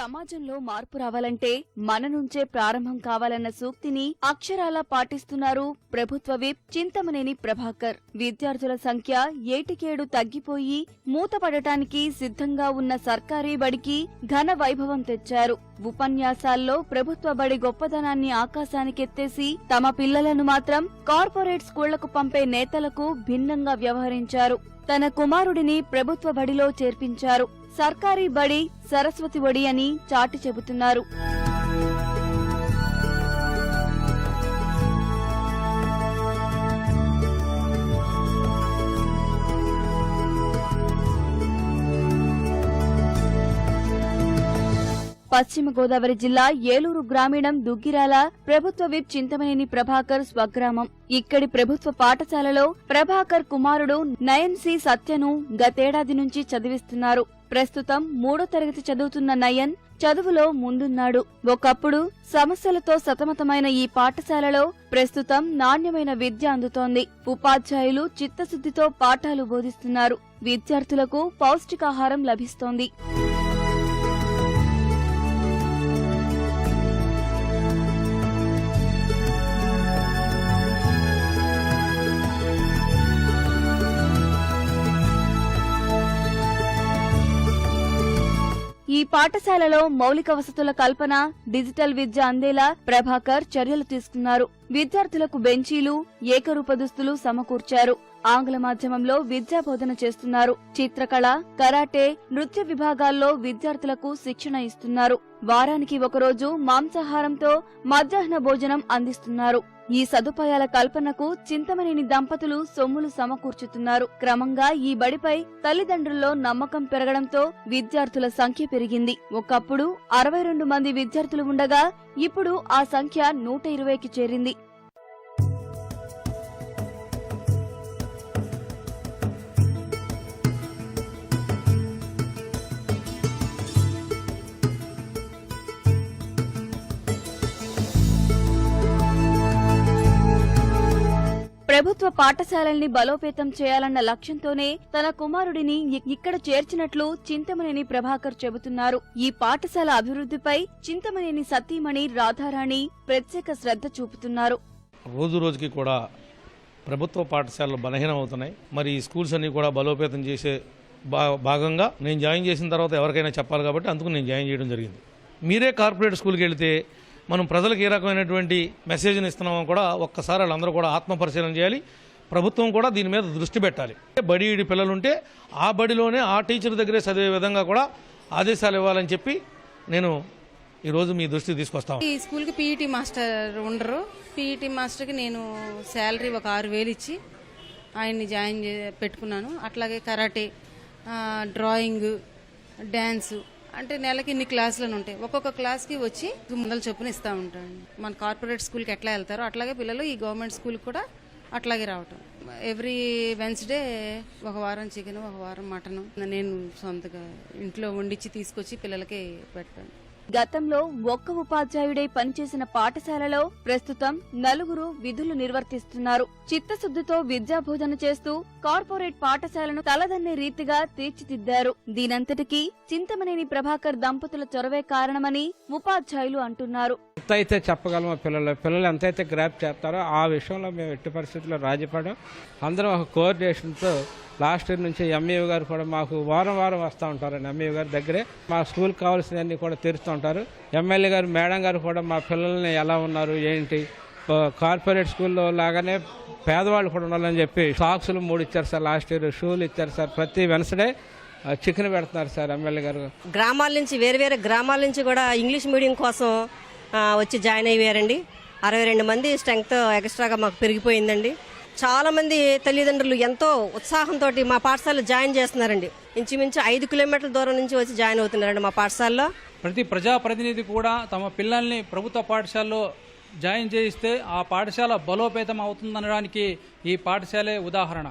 సమాజంలో మార్పు రావాలంటే మన నుంచే ప్రారంభం కావాలన్న సూక్తిని అక్షరాలా పాటిస్తున్నారు ప్రభుత్వ విప్ చింతమనేని ప్రభాకర్. విద్యార్థుల సంఖ్య ఏటికేడు తగ్గిపోయి మూతపడటానికి సిద్ధంగా ఉన్న సర్కారీ బడికి ఘన వైభవం తెచ్చారు. ఉపన్యాసాల్లో ప్రభుత్వ బడి గొప్పదనాన్ని ఆకాశానికెత్తేసి తమ పిల్లలను మాత్రం కార్పొరేట్ స్కూళ్ళకు పంపే నేతలకు భిన్నంగా వ్యవహరించారు. తన కుమారుడిని ప్రభుత్వ బడిలో చేర్పించారు. సర్కారీ బడి సరస్వతి బడి అని చాటి చెబుతున్నారు. పశ్చిమ గోదావరి జిల్లా ఏలూరు గ్రామీణం దుగ్గిరాల ప్రభుత్వ విప్ చింతమనేని ప్రభాకర్ స్వగ్రామం. ఇక్కడి ప్రభుత్వ పాఠశాలలో ప్రభాకర్ కుమారుడు నయన్ సి సత్యను గతేడాది నుంచి చదివిస్తున్నారు. ప్రస్తుతం మూడో తరగతి చదువుతున్న నయన్ చదువులో ముందున్నాడు. ఒకప్పుడు సమస్యలతో సతమతమైన ఈ పాఠశాలలో ప్రస్తుతం నాణ్యమైన విద్య అందుతోంది. ఉపాధ్యాయులు చిత్తశుద్ధితో పాఠాలు బోధిస్తున్నారు. విద్యార్థులకు పౌష్టికాహారం లభిస్తోంది. ఈ పాఠశాలలో మౌలిక వసతుల కల్పన డిజిటల్ విద్య అందేలా ప్రభాకర్ చర్యలు తీసుకున్నారు. విద్యార్థులకు బెంచీలు ఏకరూప దుస్తులు సమకూర్చారు. ఆంగ్ల మాధ్యమంలో విద్యా బోధన చేస్తున్నారు. చిత్రకళ కరాటే నృత్య విభాగాల్లో విద్యార్థులకు శిక్షణ ఇస్తున్నారు. వారానికి ఒకరోజు మాంసాహారంతో మధ్యాహ్న భోజనం అందిస్తున్నారు. ఈ సదుపాయాల కల్పనకు చింతమనేని దంపతులు సొమ్ములు సమకూర్చుతున్నారు. క్రమంగా ఈ బడిపై తల్లిదండ్రుల్లో నమ్మకం పెరగడంతో విద్యార్థుల సంఖ్య పెరిగింది. ఒకప్పుడు అరవై రెండు మంది విద్యార్థులు ఉండగా ఇప్పుడు ఆ సంఖ్య నూట ఇరవైకి చేరింది. ప్రభుత్వ పాఠశాలల్ని బలోపేతం చేయాలన్న లక్ష్యంతోనే తన కుమారుడిని ఇక్కడ చేర్చినట్లు చింతమనేని ప్రభాకర్ చెబుతున్నారు. ఈ పాఠశాల అభివృద్ధిపై చింతమనేని సతీమణి రాధారాణి ప్రత్యేక శ్రద్ధ చూపుతున్నారు. రోజు రోజుకి కూడా ప్రభుత్వ పాఠశాలలు బలహీనం అవుతున్నాయి. మరి ఈ స్కూల్స్ అన్ని కూడా బలోపేతం చేసే భా భాగంగా నేను జాయిన్ చేసిన తర్వాత ఎవరికైనా చెప్పాలి కాబట్టి అందుకు నేను జాయిన్ చేయడం జరిగింది. మీరే కార్పొరేట్ స్కూల్కి వెళితే మనం ప్రజలకు ఏ రకమైనటువంటి మెసేజ్ని ఇస్తున్నామో కూడా ఒక్కసారి వాళ్ళందరూ కూడా ఆత్మపరిశీలన చేయాలి. ప్రభుత్వం కూడా దీని మీద దృష్టి పెట్టాలి. బడి ఈడి పిల్లలు ఉంటే ఆ బడిలోనే ఆ టీచర్ దగ్గరే చదివే విధంగా కూడా ఆదేశాలు ఇవ్వాలని చెప్పి నేను ఈరోజు మీ దృష్టికి తీసుకొస్తాను ఈ స్కూల్కి పీఈటీ మాస్టర్ ఉండరు. పీఈటీ మాస్టర్కి నేను శాలరీ ఒక ఆరు వేలు ఇచ్చి ఆయన్ని జాయిన్ పెట్టుకున్నాను. అట్లాగే కరాటే డ్రాయింగ్ డ్యాన్సు అంటే నెలకి ఇన్ని క్లాసులను ఉంటాయి. ఒక్కొక్క క్లాస్కి వచ్చి ముందల చొప్పున ఇస్తూ ఉంటాను మన కార్పొరేట్ స్కూల్కి ఎట్లా వెళ్తారో అట్లాగే పిల్లలు ఈ గవర్నమెంట్ స్కూల్కి కూడా అట్లాగే రావటం. ఎవ్రీ వెన్స్డే ఒక వారం చికెన్ ఒక వారం మటన్ నేను సొంతగా ఇంట్లో వండించి తీసుకొచ్చి పిల్లలకి పెట్టాను గతంలో ఒక్క ఉపాధ్యాయుడై పనిచేసిన పాఠశాలలో ప్రస్తుతం నలుగురు విధులు నిర్వర్తిస్తున్నారు. చిత్తశుద్ధితో విద్యాబోధన చేస్తూ కార్పొరేట్ పాఠశాలను తలదన్నే రీతిగా తీర్చిదిద్దారు. దీనంతటికీ చింతమనేని ప్రభాకర్ దంపతుల చొరవే కారణమని ఉపాధ్యాయులు అంటున్నారు. ఎంత అయితే చెప్పగలమో పిల్లలు పిల్లలు ఎంతైతే గ్రాప్ చేస్తారో ఆ విషయంలో మేము ఎట్టి పరిస్థితుల్లో రాజీపడం అందరం ఒక కోఆర్డినేషన్తో లాస్ట్ ఇయర్ నుంచి ఎంఏ గారు కూడా మాకు వారం వారం వస్తూ ఉంటారండి ఎంఏ గారి దగ్గరే మా స్కూల్ కావాల్సినవన్నీ కూడా తెరుస్తూ ఉంటారు. ఎమ్మెల్యే గారు మేడం గారు కూడా మా పిల్లల్ని ఎలా ఉన్నారు ఏంటి? కార్పొరేట్ స్కూల్లో లాగానే పేదవాళ్ళు కూడా ఉండాలని చెప్పి సాక్సులు మూడు ఇచ్చారు సార్ లాస్ట్ ఇయర్ షూలు ఇచ్చారు సార్. ప్రతి వెన్స్డే చికెన్ పెడుతున్నారు సార్ ఎమ్మెల్యే గారు. గ్రామాల నుంచి వేరు వేరే గ్రామాల నుంచి కూడా ఇంగ్లీష్ మీడియం కోసం వచ్చి జాయిన్ అయ్యారండి. అరవై రెండు మంది స్ట్రెంగ్త్ ఎక్స్ట్రాగా మాకు పెరిగిపోయిందండి. చాలా మంది తల్లిదండ్రులు ఎంతో ఉత్సాహంతో మా పాఠశాలలో జాయిన్ చేస్తున్నారండి. ఇంచుమించు ఐదు కిలోమీటర్ల దూరం నుంచి వచ్చి జాయిన్ అవుతున్నారండి మా పాఠశాలలో. ప్రతి ప్రజాప్రతినిధి కూడా తమ పిల్లల్ని ప్రభుత్వ పాఠశాలలో జాయిన్ చేయిస్తే ఆ పాఠశాల బలోపేతం అవుతుందనడానికి ఈ పాఠశాలే ఉదాహరణ.